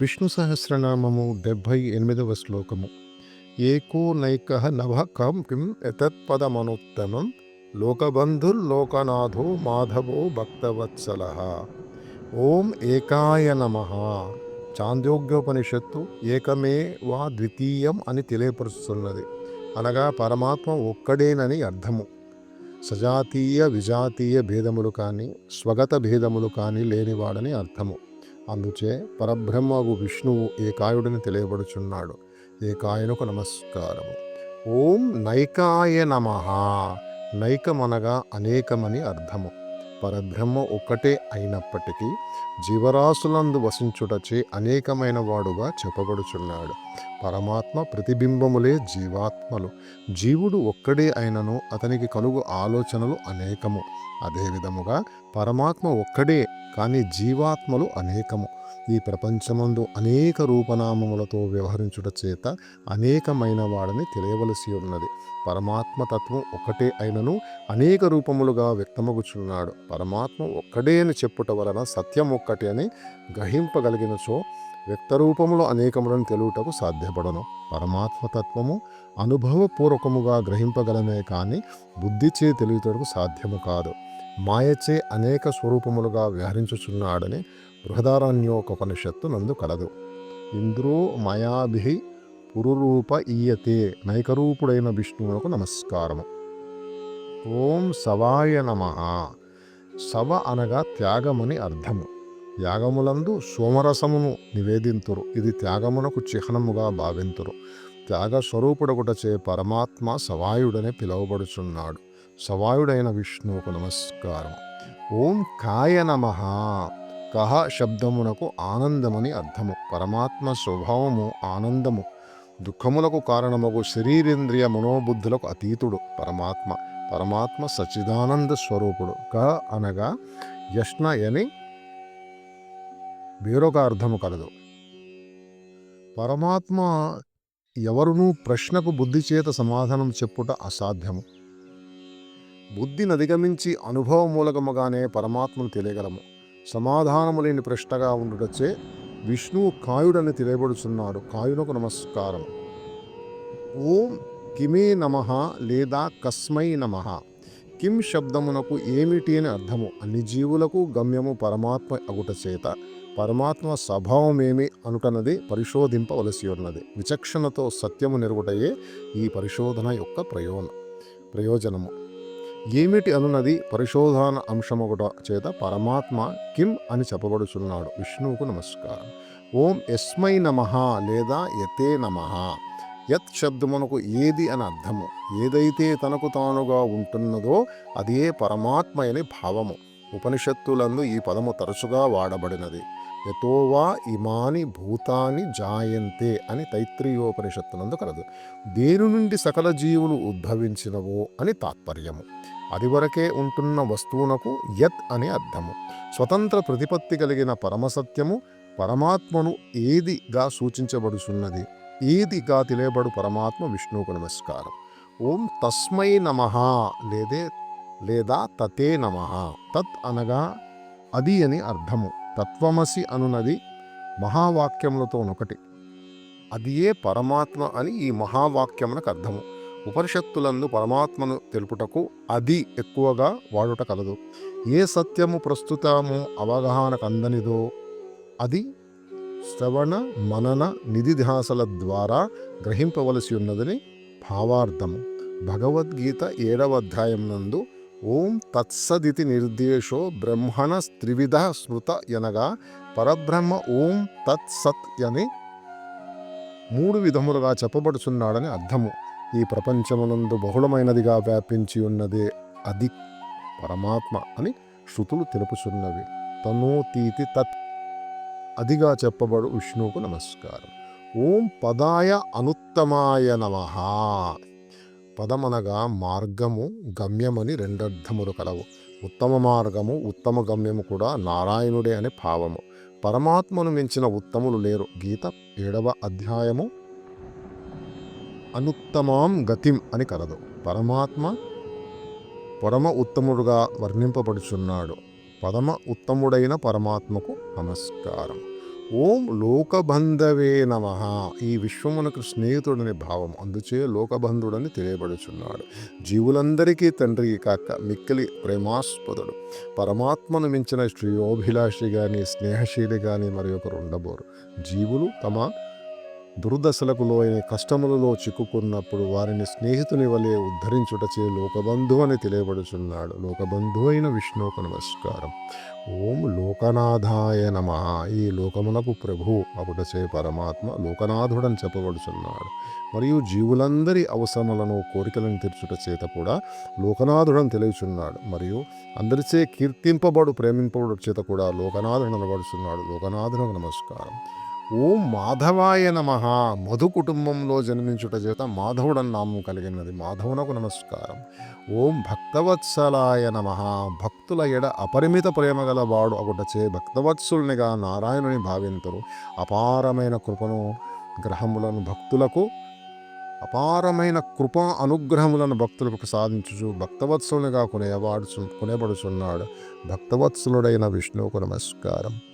విష్ణు సహస్రనామము డెబ్భై ఎనిమిదవ శ్లోకము. ఏకో నైక నభ కం కిం ఎతత్పదమనుత్తమం లోకబంధుర్లోకనాథో మాధవో భక్తవత్సల. ఓం ఏకాయ నమ. చాంద్యోగ్యోపనిషత్తు ఏకమే వా ద్వితీయం అని తెలియపరుస్తున్నది. అనగా పరమాత్మ ఒక్కడేనని అర్థము. సజాతీయ విజాతీయ భేదములు కానీ స్వగత భేదములు కానీ లేనివాడని అర్థము. అందుచే పరబ్రహ్మగు విష్ణువు ఏకాయుడిని తెలియబడుచున్నాడు. ఏకాయనకు నమస్కారము. ఓం నైకాయ నమ. నైకమనగా అనేకమని అర్థము. పరబ్రహ్మ ఒక్కటే అయినప్పటికీ జీవరాశులందు వసించుటచే అనేకమైన వాడుగా చెప్పబడుచున్నాడు. పరమాత్మ ప్రతిబింబములే జీవాత్మలు. జీవుడు ఒక్కడే అయినను అతనికి కలుగు ఆలోచనలు అనేకము. అదేవిధముగా పరమాత్మ ఒక్కడే కానీ జీవాత్మలు అనేకము. ఈ ప్రపంచమందు అనేక రూపనామములతో వ్యవహరించుట చేత అనేకమైన వాడని తెలియవలసి ఉన్నది. పరమాత్మ తత్వం ఒకటే అయినను అనేక రూపములుగా వ్యక్తమగుచున్నాడు. పరమాత్మ ఒక్కడే అని చెప్పుట వలన సత్యం ఒక్కటే అని గ్రహింపగలిగినచో వ్యక్తరూపములు అనేకములను తెలుటకు సాధ్యపడను. పరమాత్మతత్వము అనుభవపూర్వకముగా గ్రహింపగలమే కానీ బుద్ధిచే తెలియటకు సాధ్యము కాదు. మాయచే అనేక స్వరూపములుగా వ్యవహరించుచున్నాడని బృహదారణ్యోపనిషత్తు నందు కలదు. ఇంద్రో మయాభి పురురూప ఈయతే నైకరూపుడైన విష్ణువునకు నమస్కారము. ఓం సవాయ నమ. సవ అనగా త్యాగమని అర్థము. యాగములందు సోమరసమును నివేదింతురు. ఇది త్యాగమునకు చిహ్నముగా భావింతురు. త్యాగ స్వరూపుడగుటచే పరమాత్మ సవాయుడనే పిలువబడుచున్నాడు. సవాయుడైన విష్ణువుకు నమస్కారం. ఓం కాయ నమ. కహ శబ్దమునకు ఆనందమని అర్థము. పరమాత్మ స్వభావము ఆనందము. దుఃఖములకు కారణమగు శరీరేంద్రియ మనోబుద్ధులకు అతీతుడు పరమాత్మ. పరమాత్మ సచిదానంద స్వరూపుడు. క అనగా యష్ణ అని వేరొక అర్థము కలదు. పరమాత్మ ఎవరునూ ప్రశ్నకు బుద్ధి చేత సమాధానం చెప్పుట అసాధ్యము. బుద్ధిని అధిగమించి అనుభవ మూలకముగానే పరమాత్మను తెలియగలము. సమాధానము లేని ప్రశ్నగా ఉండుటచే విష్ణువు కాయుడని తెలియబడుచున్నాడు. కాయునకు నమస్కారం ఓం కిమే నమ లేదా కస్మై నమ. కిం శబ్దమునకు ఏమిటి అని అర్థము. అన్ని జీవులకు గమ్యము పరమాత్మ అగుట చేత. పరమాత్మ స్వభావమేమి అనుటన్నది పరిశోధింపవలసి ఉన్నది విచక్షణతో సత్యము నెరుగుటయే ఈ పరిశోధన యొక్క ప్రయోజన. ప్రయోజనము. ఏమిటి అనున్నది పరిశోధన అంశమొకట చేత పరమాత్మ కిం అని చెప్పబడుచున్నాడు. విష్ణువుకు నమస్కారం. ఓం ఎస్మై నమ లేదా యతే నమ. యత్ శబ్దమునకు ఏది అని అర్థము? ఏదైతే తనకు తానుగా ఉంటున్నదో అదే పరమాత్మ అని భావము. ఉపనిషత్తులందు ఈ పదము తరచుగా వాడబడినది. యతోవా ఇమాని భూతాని జాయంతే అని తైత్రీయోపనిషత్తునందు కలదు. దేని నుండి సకల జీవులు ఉద్భవించినవో అని తాత్పర్యము. అది వరకే ఉంటున్న వస్తువునకు యత్ అని అర్థము. స్వతంత్ర ప్రతిపత్తి కలిగిన పరమసత్యము పరమాత్మను ఏదిగా సూచించబడుచున్నది? ఏదిగా తెలియబడు పరమాత్మ విష్ణువుకు నమస్కారం? ఓం తస్మై నమ లేదే లేదా తతే నమ తత్ అనగా అది అని అర్థము. తత్వమసి అనునది మహావాక్యములతో ఒకటి అది ఏ పరమాత్మ అని ఈ మహావాక్యమునకు అర్థము. ఉపనిషత్తులందు పరమాత్మను తెలుపుటకు అది ఎక్కువగా వాడుట కలదు ఏ సత్యము ప్రస్తుతము అవగాహనకు అందనిదో అది శ్రవణ మనన నిధిధ్యాసల ద్వారా గ్రహింపవలసి ఉన్నదని భావార్థము. భగవద్గీత ఏడవ అధ్యాయం నందు ఓం తత్సదితి నిర్దేశో బ్రహ్మణ త్రివిధ స్మృత ఎనగా పరబ్రహ్మ ఓం తత్సత్ అని మూడు విధములుగా చెప్పబడుచున్నాడని అర్థము. ఈ ప్రపంచమునందు బహుళమైనదిగా వ్యాపించి ఉన్నదే అది పరమాత్మ అని శృతులు తెలుపుచున్నవి. తనోతీతి తత్ అదిగా చెప్పబడు విష్ణువుకు నమస్కారం. ఓం పదాయ అనుత్తమాయ నమ పదమనగా మార్గము గమ్యమని రెండర్థములు కలవు. ఉత్తమ మార్గము ఉత్తమ గమ్యము కూడా నారాయణుడే అనే భావము. పరమాత్మను మించిన ఉత్తములు లేరు. గీత ఏడవ అధ్యాయము. అనుత్తమాం గతిం అని కలదు. పరమాత్మ పరమ ఉత్తముడుగా వర్ణింపబడుచున్నాడు. పరమ ఉత్తముడైన పరమాత్మకు నమస్కారం. ఓం లోకబంధవే నమ. ఈ విశ్వమునకు స్నేహితుడని భావం. అందుచే లోకబంధుడని తెలియబడుచున్నాడు. జీవులందరికీ తండ్రి కాక మిక్కిలి ప్రేమాస్పదుడు. పరమాత్మను మించిన శ్రేయోభిలాషి కానీ స్నేహశీలి కానీ మరి ఒకరు ఉండబోరు. జీవులు తమ దుర్దశలకు లోయని కష్టములలో చిక్కుకున్నప్పుడు వారిని స్నేహితుని వలె ఉద్ధరించుటచే లోకబంధు అని తెలియబడుచున్నాడు. లోకబంధు అయిన విష్ణువుకు నమస్కారం. ఓం లోకనాథాయ నమ. ఈ లోకమునకు ప్రభు అగుటచే పరమాత్మ లోకనాథుడని చెప్పబడుచున్నాడు. మరియు జీవులందరి అవసరములను కోరికలను తీర్చుట చేత కూడా లోకనాథుడని తెలియచున్నాడు. మరియు అందరిచే కీర్తింపబడు ప్రేమింపబడు చేత కూడా లోకనాథుడు అనబడుచున్నాడు. లోకనాథునకు నమస్కారం. ఓం మాధవాయ నమ. మధు కుటుంబంలో జన్మించుట చేత మాధవుడని నామం కలిగినది. మాధవునకు నమస్కారం. ఓం భక్తవత్సలాయ నమ. భక్తుల ఎడ అపరిమిత ప్రేమ గల వాడు ఒకటచే భక్తవత్సుల్నిగా నారాయణుని భావింతురు. అపారమైన కృపను గ్రహములను భక్తులకు అపారమైన కృప అనుగ్రహములను భక్తులకు సాధించుచు భక్తవత్సలునిగా కొనేవాడు కొనేబడుచున్నాడు. భక్తవత్సలుడైన విష్ణువుకు నమస్కారం.